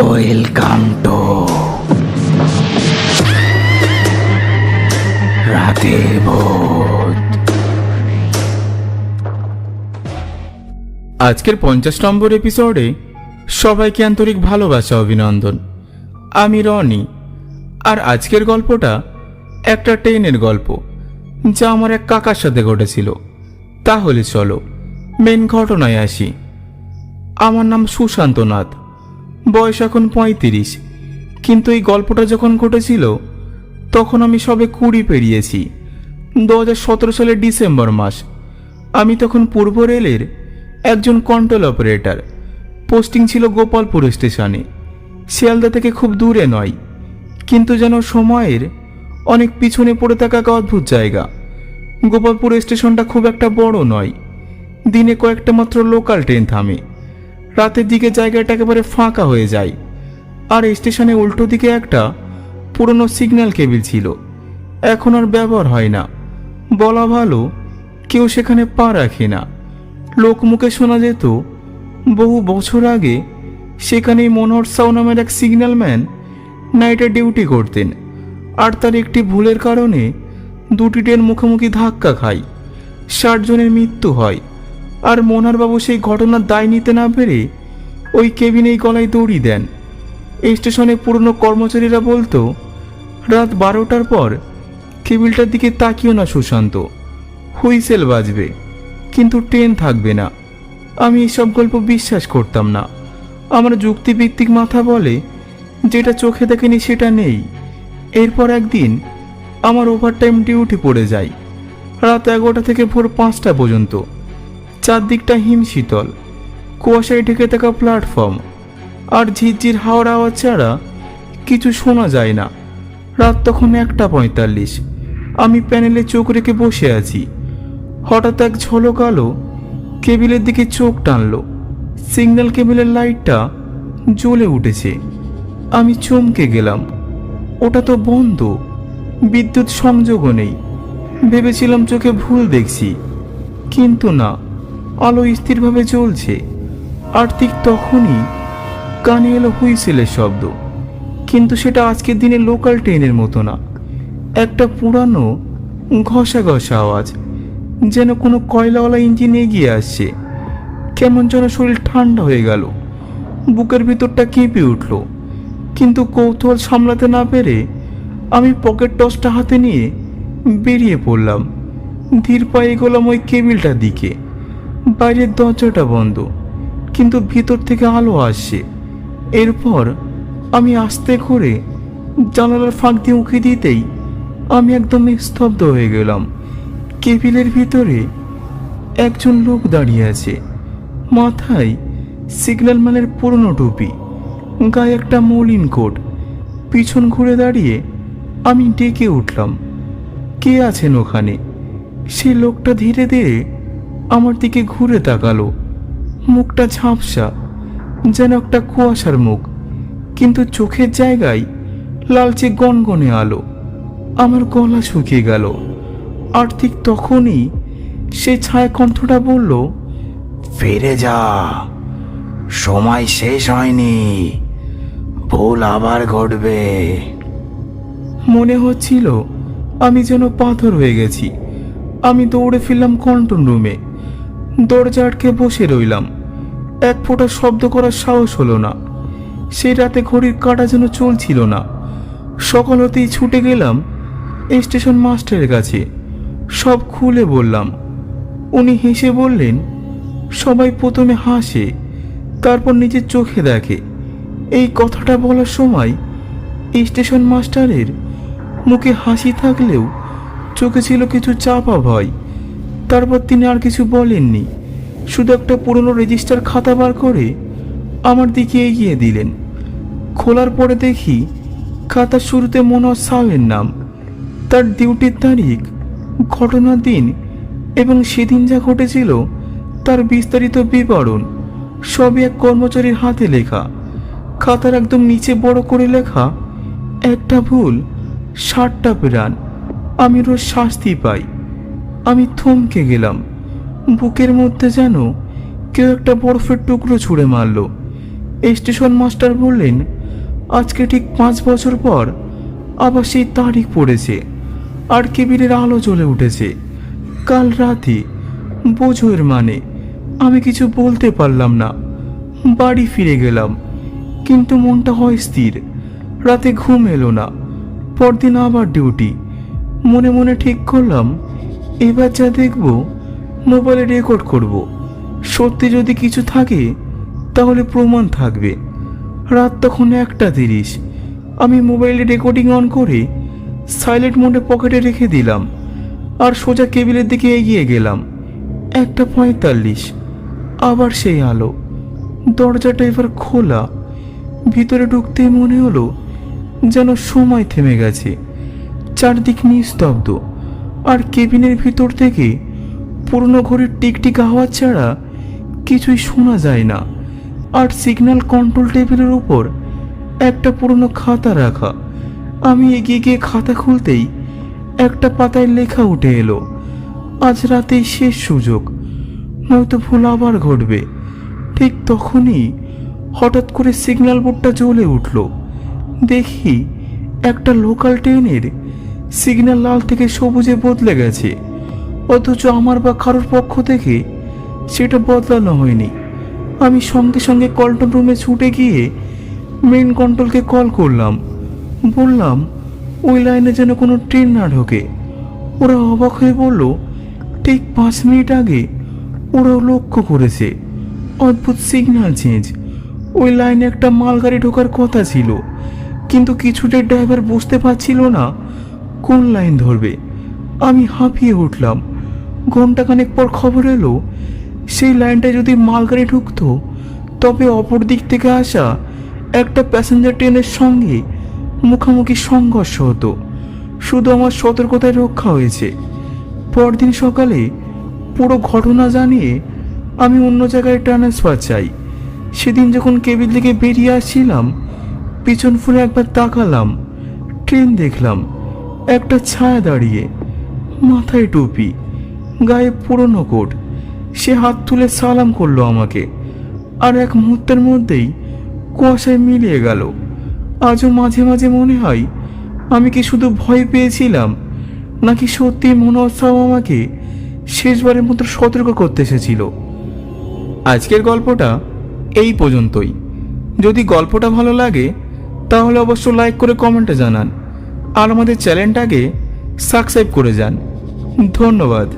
Welcome to রাতের ভূত আজকের পঞ্চাশ নম্বর এপিসোডে সবাইকে আন্তরিক ভালোবাসা, অভিনন্দন। আমি রনি, আর আজকের গল্পটা একটা ট্রেনের গল্প, যা আমার এক কাকার সাথে ঘটেছিল। তাহলে চলো মেন ঘটনায় আসি। আমার নাম সুশান্ত নাথ। বয়স এখন পঁয়ত্রিশ। কিন্তু এই গল্পটা যখন ঘটেছিল, তখন আমি সবে কুড়ি পেরিয়েছি, দু হাজার সতেরো সালের ডিসেম্বর মাস। আমি তখন পূর্ব রেলের একজন কন্ট্রোল অপারেটর পোস্টিং ছিল গোপালপুর স্টেশনে। শিয়ালদা থেকে খুব দূরে নয়, কিন্তু যেন সময়ের অনেক পিছনে পড়ে থাকা এক অদ্ভুত জায়গা। গোপালপুর স্টেশনটা খুব একটা বড় নয়, দিনে কয়েকটা মাত্র লোকাল ট্রেন থামে। রাতের দিকে জায়গাটা একেবারে ফাঁকা হয়ে যায়। আর স্টেশনে উল্টো দিকে একটা পুরনো সিগন্যাল কেবিল ছিল। এখন আর ব্যবহার হয় না। বলা ভালো, কেউ সেখানে পা রাখে না। লোকমুখে শোনা যেত, বহু বছর আগে সেখানেই মনোহর সাউ নামের এক সিগন্যালম্যান নাইটে ডিউটি করতেন। আর তার একটি ভুলের কারণে দুটি ট্রেন মুখোমুখি ধাক্কা খায়। ষাট জনের মৃত্যু হয়। আর মনোহরবাবু সেই ঘটনার দায় নিতে না পেরে ওই কেবিনেই গলায় দৌড়ি দেন। এই স্টেশনে পুরনো কর্মচারীরা বলতো, রাত বারোটার পর কেবিলটার দিকে তাকিও না সুশান্ত, হুইসেল বাজবে, কিন্তু ট্রেন থাকবে না। আমি এসব গল্প বিশ্বাস করতাম না। আমার যুক্তিভিত্তিক মাথা বলে, যেটা চোখে দেখেনি সেটা নেই। এরপর একদিন আমার ওভারটাইম ডিউটি পড়ে যায়, রাত এগারোটা থেকে ভোর পাঁচটা পর্যন্ত। চারদিকটা হিমশীতল কুয়াশায় ঢেকে থাকা প্ল্যাটফর্ম আর ঝিরঝির হাওড় আওয়াজ ছাড়া কিছু শোনা যায় না। রাত তখন একটা পঁয়তাল্লিশ। আমি প্যানেলে চোখ রেখে বসে আছি। হঠাৎ এক ঝলক আলো কেবিলের দিকে চোখ টানলো। সিগন্যাল কেবিলের লাইটটা জ্বলে উঠেছে। আমি চমকে গেলাম। ওটা তো বন্ধ। বিদ্যুৎ সংযোগও নেই। ভেবেছিলাম চোখে ভুল দেখছি। কিন্তু না। আলো স্থিরভাবে জ্বলছে। আর ঠিক তখনই কানে এলো হুইসেলের শব্দ। কিন্তু সেটা আজকের দিনে লোকাল ট্রেনের মতো না। একটা পুরানো ঘষা ঘষা আওয়াজ, যেন কোনো কয়লাওয়ালা ইঞ্জিন এগিয়ে আসছে। কেমন যেন শরীর ঠান্ডা হয়ে গেল। বুকের ভিতরটা কেঁপে উঠল। কিন্তু কৌতূহল সামলাতে না পেরে আমি পকেট টসটা হাতে নিয়ে বেরিয়ে পড়লাম। ধীর পায়ে গেলাম ওই কেবিলটার দিকে। বাইরের দরজাটা বন্ধ, কিন্তু ভিতর থেকে আলো আসছে। এরপর আমি আস্তে করে জানালার ফাঁক দিয়ে উঁকি দিতেই আমি একদম স্তব্ধ হয়ে গেলাম। কেবিলের ভিতরে একজন লোক দাঁড়িয়ে আছে, মাথায় সিগন্যাল ম্যানের পুরনো টুপি, গায়ে একটা মলিন কোট। পিছন ঘুরে দাঁড়িয়ে আমি ডেকে উঠলাম, কে আছেন ওখানে? সেই লোকটা ধীরে ধীরে আমার দিকে ঘুরে তাকালো। মুখটা ঝাপসা, যেন একটা কুয়াশার মুখ। কিন্তু চোখের জায়গায় লালচে গনগনে আলো। আমার গলা শুকিয়ে গেল। আর ঠিক তখনই সে ছায়া কণ্ঠটা বলল, ফিরে যা। সময় শেষ হয়নি। ভুল আবার ঘটবে। মনে হচ্ছিল আমি যেন পাথর হয়ে গেছি। আমি দৌড়ে ফিরলাম কন্ট্রোল রুমে। দরজা আটকে বসে রইলাম। এক ফোঁটা শব্দ করার সাহস হলো না। সেই রাতে ঘড়ির কাঁটা যেন চলছিল না। সকাল হতেই ছুটে গেলাম স্টেশন মাস্টারের কাছে। সব খুলে বললাম। উনি হেসে বললেন, সবাই প্রথমে হাসে, তারপর নিজের চোখে দেখে। এই কথাটা বলার সময় স্টেশন মাস্টারের মুখে হাসি থাকলেও চোখে ছিল কিছু চাপা ভয়। তারপর তিনি আর কিছু বলেননি। শুধু একটা পুরনো রেজিস্টার খাতা বার করে আমার দিকে এগিয়ে দিলেন। খোলার পরে দেখি খাতার শুরুতে মনোজ সাউয়ের নাম। তার ডিউটির তারিখ ঘটনার দিন এবং সেদিন যা ঘটেছিল তার বিস্তারিত বিবরণ সবই এক কর্মচারীর হাতে লেখা। খাতার একদম নিচে বড় করে লেখা, একটা ভুল, ষাটটা প্রাণ। আমি রোজ শাস্তি পাই। আমি থমকে গেলাম। বুকের মধ্যে যেন কেউ একটা বরফের টুকরো ছুঁড়ে মারলো। স্টেশন মাস্টার বললেন, আজকে ঠিক পাঁচ বছর পর আবার সেই তারিখ পড়েছে। আর কেবিলের আলো জ্বলে উঠেছে। কাল রাতে বোঝো এর মানে আমি কিছু বলতে পারলাম না। বাড়ি ফিরে গেলাম। কিন্তু মনটা হয় স্থির। রাতে ঘুম এলো না। পরদিন আবার ডিউটি। মনে মনে ঠিক করলাম এবার যা দেখব মোবাইলে রেকর্ড করব। সত্যি যদি কিছু থাকে, তাহলে প্রমাণ থাকবে। রাত তখন একটা তিরিশ। আমি মোবাইলে রেকর্ডিং অন করে সাইলেন্ট মোডে পকেটে রেখে দিলাম। আর সোজা কেবিলের দিকে এগিয়ে গেলাম। একটা পঁয়তাল্লিশ। আবার সেই আলো। দরজাটা এবার খোলা। ভিতরে ঢুকতেই মনে হলো যেন সময় থেমে গেছে। চারদিক নিস্তব্ধ। আর কেবিনের ভিতর থেকে পুরনো ঘরের টিকটিক আওয়াজ ছাড়া কিছুই শোনা যায় না। আর সিগন্যাল কন্ট্রোল টেবিলের উপর একটা পুরনো খাতা রাখা। আমি এগিয়ে গিয়ে খাতা খুলতেই একটা পাতায় লেখা উঠে এলো, আজ রাতেই শেষ সুযোগ। নয়তো ভুল আবার ঘটবে। ঠিক তখনই হঠাৎ করে সিগন্যাল বোর্ডটা জ্বলে উঠল। দেখি একটা লোকাল ট্রেনের সিগন্যাল লাল থেকে সবুজে বদলে গেছে। অথচ আমার বা কারোর পক্ষ থেকে সেটা বদলানো হয়নি। আমি সঙ্গে সঙ্গে কন্ট্রোল রুমে ছুটে গিয়ে মেন কন্ট্রোলকে কল করলাম। বললাম, ওই লাইনে যেন কোনো ট্রেন না ঢোকে। ওরা অবাক হয়ে বলল, ঠিক পাঁচ মিনিট আগে ওরাও লক্ষ্য করেছে। অদ্ভুত সিগন্যাল চেঞ্জ। ওই লাইনে একটা মালগাড়ি ঢোকার কথা ছিল। কিন্তু কিছুটা ড্রাইভার বুঝতে পারছিল না কোন লাইন ধরবে? আমি হাঁপিয়ে উঠলাম। ঘন্টাখানেক পর খবর এলো, সেই লাইনটা যদি মালগাড়ি ঢুকতো, তবে অপর দিক থেকে আসা একটা প্যাসেঞ্জার ট্রেনের সঙ্গে মুখোমুখি সংঘর্ষ হতো। শুধু আমার সতর্কতায় রক্ষা হয়েছে। পরদিন সকালে পুরো ঘটনা জানিয়ে আমি অন্য জায়গায় ট্রান্সফার চাই। সেদিন যখন কেবিল থেকে বেরিয়ে আসছিলাম, পিছন ফুলে একবার তাকালাম ট্রেন দেখলাম। একটা ছায়া দাঁড়িয়ে, মাথায় টুপি, গায়ে পুরনো কোট। সে হাত তুলে সালাম করল আমাকে। আর এক মুহূর্তের মধ্যেই কুয়াশায় মিলিয়ে গেল। আজও মাঝে মাঝে মনে হয়, আমি কি শুধু ভয় পেয়েছিলাম, নাকি সত্যি মনোৎসাহ আমাকে শেষবারের মতো সতর্ক করতে এসেছিল? আজকের গল্পটা এই পর্যন্তই। যদি গল্পটা ভালো লাগে, তাহলে অবশ্য লাইক করে কমেন্টে জানান। আর আমাদের চ্যানেলটাকে সাবস্ক্রাইব করে যান। ধন্যবাদ।